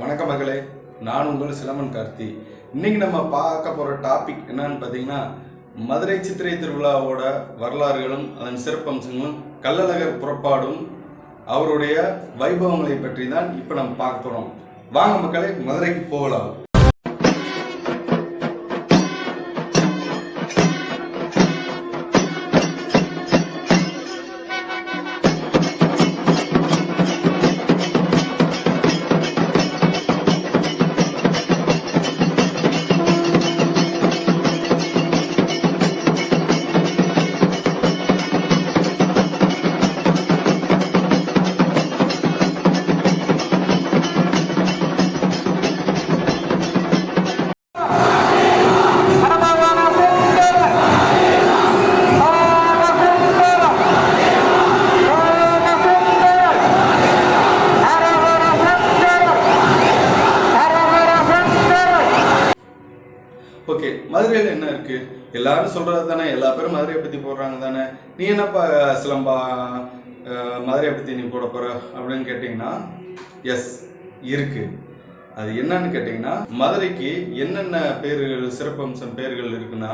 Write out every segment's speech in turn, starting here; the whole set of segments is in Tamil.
வணக்க மகளே நான் உங்கள் சிலமன் கார்த்தி. இன்னைக்கு நம்ம பார்க்க போகிற டாபிக் என்னன்னு பார்த்தீங்கன்னா மதுரை சித்திரை திருவிழாவோட வரலாறுகளும் அதன் சிறப்பம்சங்களும் கள்ளழகர் புறப்பாடும் அவருடைய வைபவங்களை பற்றி தான் இப்போ நம்ம பார்க்க போகிறோம் வாங்க மக்களே மதுரைக்கு போகலாம். ஓகே மதுரையில் என்ன இருக்கு? எல்லாரும் சொல்றது தானே எல்லா பேரும் மதுரையை பத்தி போடுறாங்க தானே. நீ என்னப்பா சிலம்பா மதுரையை பத்தி நீ போட போற அப்படின்னு கேட்டிங்கன்னா எஸ் இருக்கு. அது என்னன்னு கேட்டிங்கன்னா மதுரைக்கு என்னென்ன பேர்கள் சிறப்பம்சம் பேர்கள் இருக்குன்னா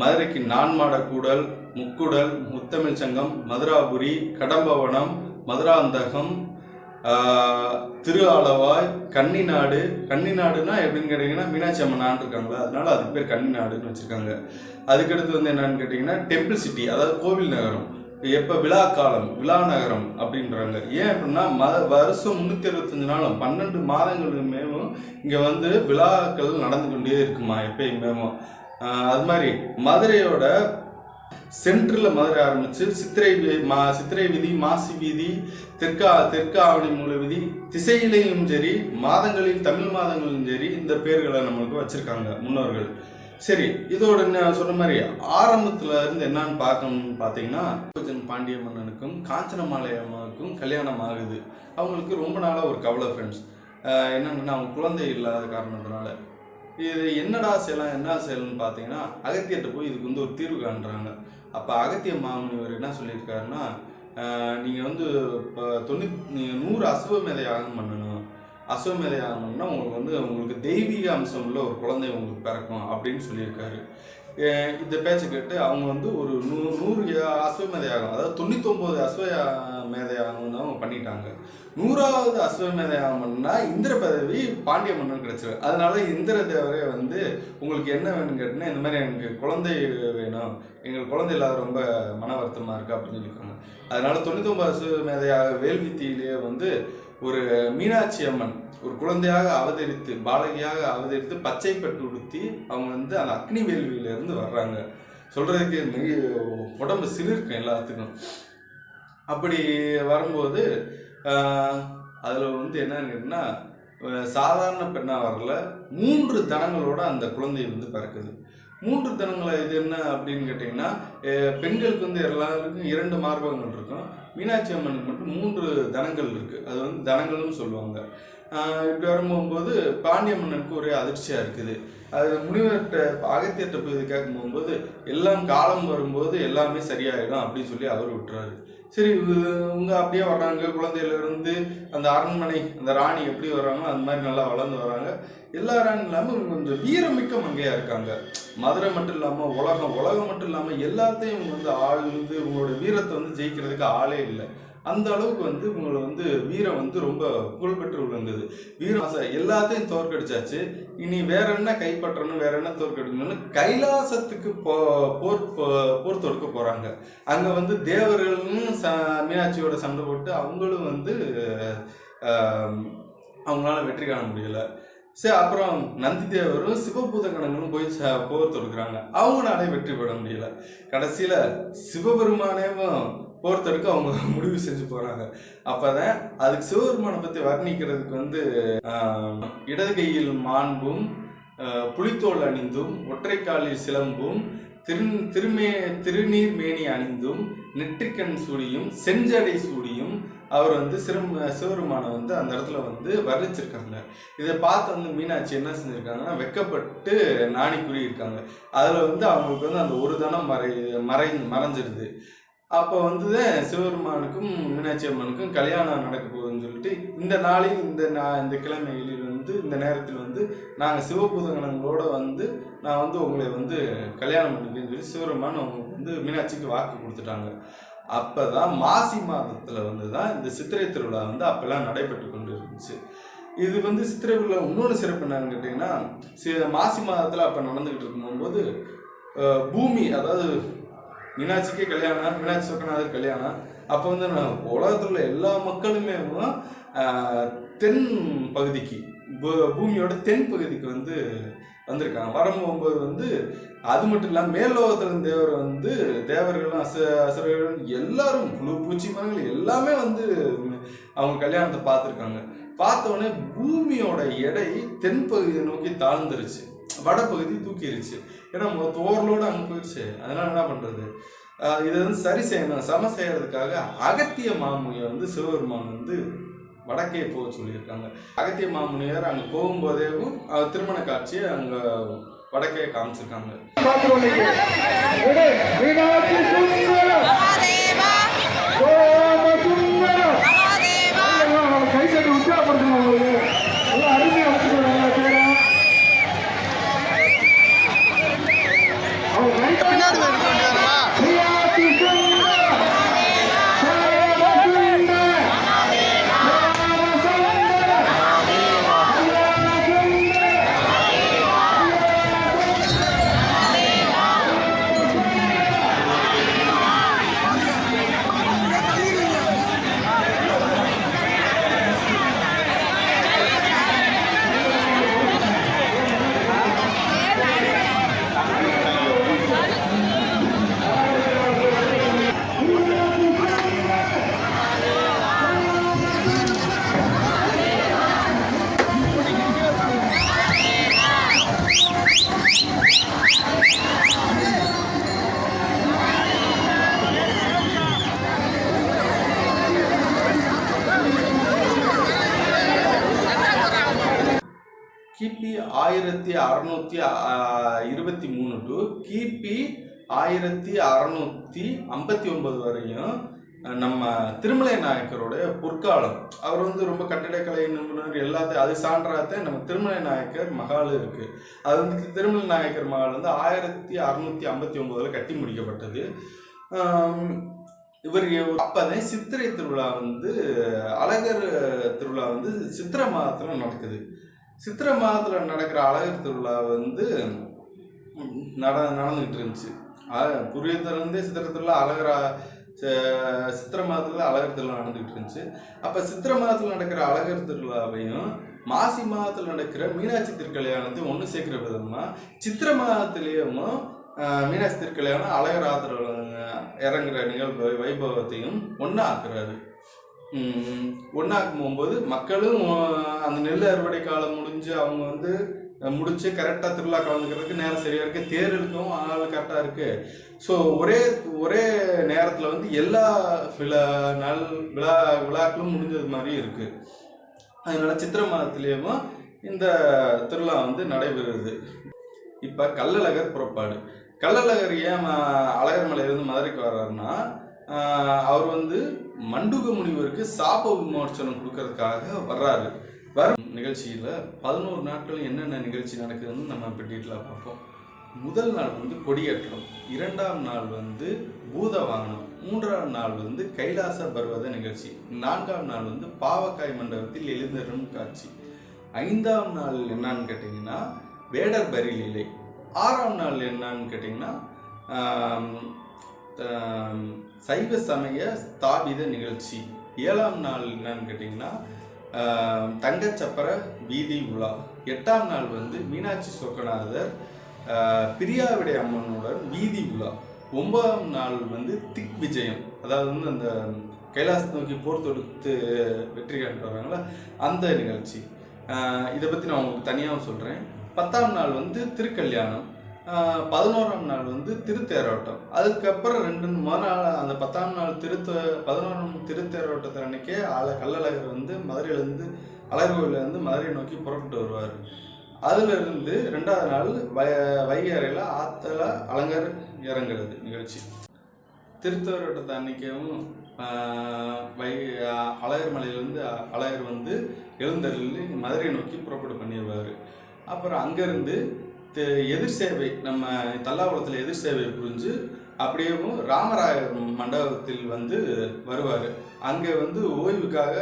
மதுரைக்கு நான்மாட கூடல் முக்குடல் முத்தமிழ் சங்கம் மதுராபுரி கடம்பவனம் மதுராந்தகம் திரு ஆளவாய் கன்னி நாடு கன்னி நாடுனா எப்படின்னு கேட்டிங்கன்னா மீனாட்சி அம்மன் ஆண்டு இருக்காங்களா? அதனால அதுக்கு பேர் கன்னி நாடுன்னு வச்சுருக்காங்க. அதுக்கடுத்து வந்து என்னன்னு கேட்டிங்கன்னா டெம்பிள் சிட்டி அதாவது கோவில் நகரம். எப்போ? விழா காலம் விழா நகரம் அப்படின்றாங்க. ஏன் அப்படின்னா ம வருஷம் முந்நூற்றி அறுபத்தஞ்சு நாளும் பன்னெண்டு மாதங்களுமேவும் இங்கே வந்து விழாக்கள் நடந்து கொண்டே இருக்குமா எப்பயுமேவும். அது மாதிரி மதுரையோட சென்ட்ரில் மதுரை ஆரம்பிச்சு சித்திரை மா சித்திரை வீதி மாசி வீதி தெற்கா தெற்கு ஆவணி மூல வீதி திசையிலையும் சரி மாதங்களில் தமிழ் மாதங்களிலும் சரி இந்த பேர்களை நம்மளுக்கு வச்சுருக்காங்க முன்னோர்கள். சரி இதோட நான் சொன்ன மாதிரி ஆரம்பத்தில் இருந்து என்னன்னு பார்க்கணும்னு பார்த்தீங்கன்னா பாண்டிய மன்னனுக்கும் காஞ்சனமாலை அம்மாவுக்கும் கல்யாணம் ஆகுது. அவங்களுக்கு ரொம்ப நாளாக ஒரு கவலை ஃப்ரெண்ட்ஸ் என்னென்னா அவங்க குழந்தை இல்லாத காரணத்தினால. இது என்னடா செய்யலாம் என்ன செய்யலாம்னு பார்த்தீங்கன்னா அகத்தியர்கிட்ட போய் இதுக்கு வந்து ஒரு தீர்வு காண்றாங்க. அப்போ அகத்திய மாமுனிவர் என்ன சொல்லியிருக்காருன்னா நீங்கள் வந்து இப்போ தொண்ணூத் நீங்கள் நூறு அசுவமேதை யாகம் பண்ணணும். அசுவமேதை யாகம் பண்ணால் உங்களுக்கு வந்து உங்களுக்கு தெய்வீக அம்சம் உள்ள ஒரு குழந்தை உங்களுக்கு பிறக்கும் அப்படின்னு சொல்லியிருக்காரு. இந்த பேச்சை கேட்டு அவங்க வந்து ஒரு நூ நூறு யா- அஸ்வமேத யாகம் அதாவது தொண்ணூத்தொம்பது அஸ்வ மேத அவங்க பண்ணிட்டாங்க. நூறாவது அஸ்வமேத யாகம் இந்திர பதவி பாண்டிய மன்னன் கிடைச்சது. அதனால இந்திர தேவரே வந்து உங்களுக்கு என்ன வேணும்னு கேட்டீங்கன்னா இந்த மாதிரி எனக்கு குழந்தை வேணும். எங்களுக்கு குழந்தை இல்லாத ரொம்ப மன வருத்தமாக இருக்கு அப்படின்னு சொல்லியிருக்காங்க. அதனால தொண்ணூத்தொம்பது அஸ்வமேத யாக வேல்வித்தியிலேயே வந்து ஒரு மீனாட்சி அம்மன் ஒரு குழந்தையாக அவதரித்து பாலகியாக அவதரித்து பச்சை பட்டு உடுத்தி அவங்க வந்து அந்த அக்னி வேள்வியிலேருந்து வர்றாங்க. சொல்கிறதுக்கு மிக உடம்பு சிலிருக்கும் எல்லாத்துக்கும். அப்படி வரும்போது அதில் வந்து என்னன்னு கேட்டிங்கன்னா சாதாரண பெண்ணாக வரல. மூன்று தனங்களோட அந்த குழந்தை வந்து பிறக்குது. மூன்று தனங்களை இது என்ன அப்படின்னு கேட்டிங்கன்னா பெண்களுக்கு வந்து எல்லாருக்கும் இரண்டு மார்பகங்கள் இருக்கும். மீனாட்சி அம்மனுக்கு மட்டும் மூன்று தனங்கள் இருக்குது அது வந்து தனங்கள்னு சொல்லுவாங்க. இப்படி வரும்போது பாண்டிய மன்னனுக்கு ஒரே அதிர்ச்சியாக இருக்குது. அது முனிவர்கிட்ட அகத்தியத்தை போய் இது கேட்கும் போகும்போது எல்லாம் காலம் வரும்போது எல்லாமே சரியாயிடும் அப்படின்னு சொல்லி அவர் விட்டுறாரு. சரி இவங்க அப்படியே வர்றாங்க. குழந்தையிலிருந்து அந்த அரண்மனை அந்த ராணி எப்படி வர்றாங்களோ அந்த மாதிரி நல்லா வளர்ந்து வராங்க. எல்லா ராணி இல்லாமல் இவங்க கொஞ்சம் வீரமிக்க மங்கையாக இருக்காங்க. மதுரை மட்டும் இல்லாமல் உலகம் உலகம் மட்டும் இல்லாமல் எல்லாத்தையும் இவங்க வந்து ஆள் வந்து இவங்களோட வீரத்தை வந்து ஜெயிக்கிறதுக்கு ஆளே இல்லை. அந்த அளவுக்கு வந்து இவங்களை வந்து வீரம் வந்து ரொம்ப புகழ்பெற்று விளங்குது. வீரம் எல்லாத்தையும் தோற்கடிச்சாச்சு. இனி வேற என்ன கைப்பற்றணும் வேற என்ன தோற்கடிக்கணும்னு கைலாசத்துக்கு போ போர் போ- போர் தொடுக்க போறாங்க. அங்க வந்து தேவர்களும் ச மீனாட்சியோட சண்டை போட்டு அவங்களும் வந்து அவங்களால வெற்றி காண முடியல. சரி அப்புறம் நந்தி தேவரும் சிவபூதங்கணங்களும் போய் ச- போர் தொடுக்கிறாங்க. அவங்களாலே வெற்றி பெற முடியல. கடைசியில சிவபெருமானேவும் போர் அவங்க முடிவு செஞ்சு போறாங்க. அப்பதான் அதுக்கு சிவபெருமானை பத்தி வர்ணிக்கிறதுக்கு வந்து இடது கையில் மாண்பும் புலித்தோல் அணிந்தும் ஒற்றைக்காலில் சிலம்பும் திரு திருமே திருநீர் மேனி அணிந்தும் நெற்றிக்கண் சூடியும் செஞ்சடை சூடியும் அவர் வந்து சிறும் சிவருமானை வந்து அந்த இடத்துல வந்து வர்ணிச்சிருக்காங்க. இதை பார்த்து வந்து மீனாட்சி என்ன செஞ்சுருக்காங்கன்னா வெக்கப்பட்டு நாணி இருக்காங்க அதில் வந்து அவங்களுக்கு வந்து அந்த ஒரு தனம் மறை மறை மறைஞ்சிருது அப்போ வந்து சிவபெருமானுக்கும் மீனாட்சி அம்மனுக்கும் கல்யாணம் நடக்க போகுதுன்னு சொல்லிட்டு இந்த நாளில் இந்த நான் இந்த கிழமைகளில் வந்து இந்த நேரத்தில் வந்து நாங்கள் சிவபூதங்களோட வந்து நான் வந்து உங்களை வந்து கல்யாணம் பண்ணிக்கிறேன்னு சொல்லி சிவபெருமான் அவங்க வந்து மீனாட்சிக்கு வாக்கு கொடுத்துட்டாங்க. அப்போ தான் மாசி மாதத்தில் வந்து தான் இந்த சித்திரை திருவிழா வந்து அப்போல்லாம் நடைபெற்று கொண்டு இருந்துச்சு இது வந்து சித்திரை திருவிழா இன்னொன்று சிறப்பு என்னன்னு கேட்டிங்கன்னா சி- மாசி மாதத்தில் அப்போ நடந்துக்கிட்டு இருக்கும்போது பூமி அதாவது மீனாட்சிக்கே கல்யாணம் மீனாட்சி சொக்கநாதர் கல்யாணம். அப்போ வந்து நான் உலகத்தில் உள்ள எல்லா மக்களுமே தென் பகுதிக்கு பூ- பூமியோட தென் பகுதிக்கு வந்து வந்திருக்காங்க. வரும்போது வந்து அது மட்டும் இல்லாமல் மேல்லோகத்தில் தேவர் வந்து தேவர்களும் அச அசுரர்களும் எல்லாரும் புழு பூச்சி மரங்கள் எல்லாமே வந்து அவங்க கல்யாணத்தை பார்த்துருக்காங்க. பார்த்தோன்னே பூமியோட எடை தென்பகுதியை நோக்கி தாழ்ந்துருச்சு. வடப்பகுதி தூக்கிடுச்சு ஏன்னா மொ- தோர்லோட அங்கே போயிடுச்சு அதனால என்ன பண்ணுறது இதை வந்து சரி செய்யணும். சம செய்யறதுக்காக அகத்திய மாமுனியை வந்து சிவபெருமான் வந்து வடக்கே போக சொல்லியிருக்காங்க. அகத்திய மாமுனியார் அங்கே போகும்போதேவும் திருமண காட்சியை அங்கே வடக்கே காமிச்சிருக்காங்க. ஆயிரத்தி அறநூற்றி இருபத்தி மூணு டு கிபி ஆயிரத்தி அறநூற்றி ஐம்பத்தி ஒன்பது வரையும் நம்ம திருமலை நாயக்கருடைய பொற்காலம். அவர் வந்து ரொம்ப கட்டிடக்கலை நிபுணர் எல்லாத்தையும் அது சான்றாத நம்ம திருமலை நாயக்கர் மகால் இருக்கு. அது வந்து திருமலை நாயக்கர் மகால் வந்து ஆயிரத்தி அறுநூத்தி ஐம்பத்தி ஒன்பதுல கட்டி முடிக்கப்பட்டது. இவர் அப்பதான் சித்திரை திருவிழா வந்து அழகர் திருவிழா வந்து சித்திரை மாதத்துல நடக்குது. சித்திரை மாதத்தில் நடக்கிற அழகர் திருவிழா வந்து நட நடந்துகிட்டு இருந்துச்சு அ- சித்திரை திருவிழா அழகரா சித்திரை மாதத்தில் அழகர் திருவிழா நடந்துகிட்டு இருந்துச்சு அப்போ சித்திரை மாதத்தில் நடக்கிற அழகர் திருவிழாவையும் மாசி மாதத்தில் நடக்கிற மீனாட்சி திருக்கல்யாணத்தையும் ஒன்று சேர்க்கிற விதமாக சித்திரை மாதத்துலேயும் மீனாட்சி திருக்கல்யாணம் அழகர் ஆத்திர இறங்குற நிகழ்வு வைபவத்தையும் ஒன்றா ஆக்குறாரு ஒன்றாக்கும் போகும்போது மக்களும் அந்த நெல் அறுவடை காலம் முடிஞ்சு அவங்க வந்து முடிச்சு கரெக்டாக திருவிழா கலந்துக்கிறதுக்கு நேரம் சரியாக இருக்குது தேர் இருக்கும் ஆள் கரெக்டாக இருக்குது ஸோ ஒரே ஒரே நேரத்தில் வந்து எல்லா விழா நாள் விழா விழாக்களும் முடிஞ்சது மாதிரி இருக்குது அதனால சித்திரை மாதத்துலேயும் இந்த திருவிழா வந்து நடைபெறுது. இப்போ கள்ளழகர் புறப்பாடு. கள்ளழகர் ஏன் அழகர் மலையிலேருந்து மதுரைக்கு வர்றாருன்னா அவர் வந்து மண்டுக முனிவருக்கு சாப விமோசனம் கொடுக்கறதுக்காக வர்றாரு. வரும் நிகழ்ச்சியில் பதினோரு நாட்கள் என்னென்ன நிகழ்ச்சி நடக்குதுன்னு நம்ம இப்போ டீட்டெயிலாக பார்ப்போம். முதல் நாள் வந்து கொடியேற்றம். இரண்டாம் நாள் வந்து பூதவாகனம் மூன்றாம் நாள் வந்து கைலாச பர்வத நிகழ்ச்சி. நான்காம் நாள் வந்து பாவக்காய் மண்டபத்தில் எழுந்தரும் காட்சி. ஐந்தாம் நாள் என்னன்னு கேட்டிங்கன்னா வேடர் பரி லீலை ஆறாம் நாள் என்னன்னு கேட்டிங்கன்னா சைவ சமய ஸ்தாபித நிகழ்ச்சி. ஏழாம் நாள் என்னன்னு கேட்டிங்கன்னா தங்கச்சப்பர வீதி உலா. எட்டாம் நாள் வந்து மீனாட்சி சொக்கநாதர் பிரியாவிடை அம்மனுடன் வீதி உலா. ஒன்பதாம் நாள் வந்து திக் விஜயம். அதாவது வந்து அந்த கைலாசத்தை நோக்கி போர் தொடுத்து வெற்றி காட்டு வராங்களா அந்த நிகழ்ச்சி. இதை பற்றி நான் உங்களுக்கு தனியாக சொல்கிறேன் பத்தாம் நாள் வந்து திருக்கல்யாணம். பதினோராம் நாள் வந்து திருத்தேரோட்டம். அதுக்கப்புறம் ரெண்டு முத நாள் அந்த பத்தாம் நாள் திருத்த பதினோராம் திருத்தேரோட்டத்தை அன்னைக்கே அழ கள்ளழகர் வந்து மதுரையிலேருந்து அழகு கோயிலேருந்து மதுரையை நோக்கி புறப்பட்டு வருவார். அதிலிருந்து ரெண்டாவது நாள் வய வைகரையில் ஆத்தல அலங்கர் இறங்குறது நிகழ்ச்சி. திருத்தேரோட்டத்தை அன்னைக்கும் வை அழகர் மலையிலேருந்து அழகர் வந்து எழுந்தருள் மதுரையை நோக்கி புறப்பட்டு பண்ணிடுவார் அப்புறம் அங்கேருந்து எதிர் சேவை நம்ம தல்லாகுளத்தில் எதிர் சேவை புரிஞ்சு அப்படியேவும் ராமராய மண்டபத்தில் வந்து வருவார். அங்கே வந்து ஓய்வுக்காக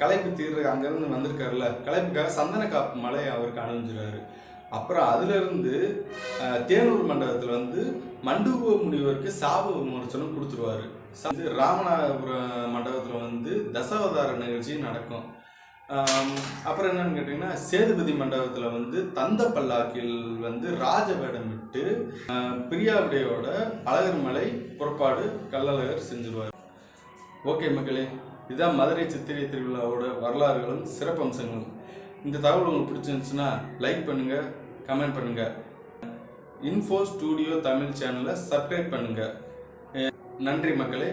களைப்பு தீர்ற அங்கேருந்து வந்திருக்காருல்ல களைப்புக்காக சந்தன காப்பு மலை அவருக்கு அணிஞ்சிறாரு அப்புறம் அதிலிருந்து தேனூர் மண்டபத்தில் வந்து மண்டூப முனிவருக்கு சாப விமோசனம் கொடுத்துருவாரு. ராமநாதபுரம் மண்டபத்தில் வந்து தசாவதார நிகழ்ச்சி நடக்கும். அப்புறம் என்னன்னு கேட்டிங்கன்னா சேதுபதி மண்டபத்தில் வந்து தந்த பல்லாக்கில் வந்து ராஜ வேடம் விட்டு பிரியாவுடையோட அழகர் மலை புறப்பாடு கள்ளழகர் செஞ்சிருவார். ஓகே மக்களே இதுதான் மதுரை சித்திரை திருவிழாவோட வரலாறுகளும் சிறப்பம்சங்களும். இந்த தகவல் உங்களுக்கு பிடிச்சிருந்துச்சுன்னா லைக் பண்ணுங்கள் கமெண்ட் பண்ணுங்கள் இன்ஃபோ ஸ்டூடியோ தமிழ் சேனலை சப்ஸ்கிரைப் பண்ணுங்கள் நன்றி மக்களே.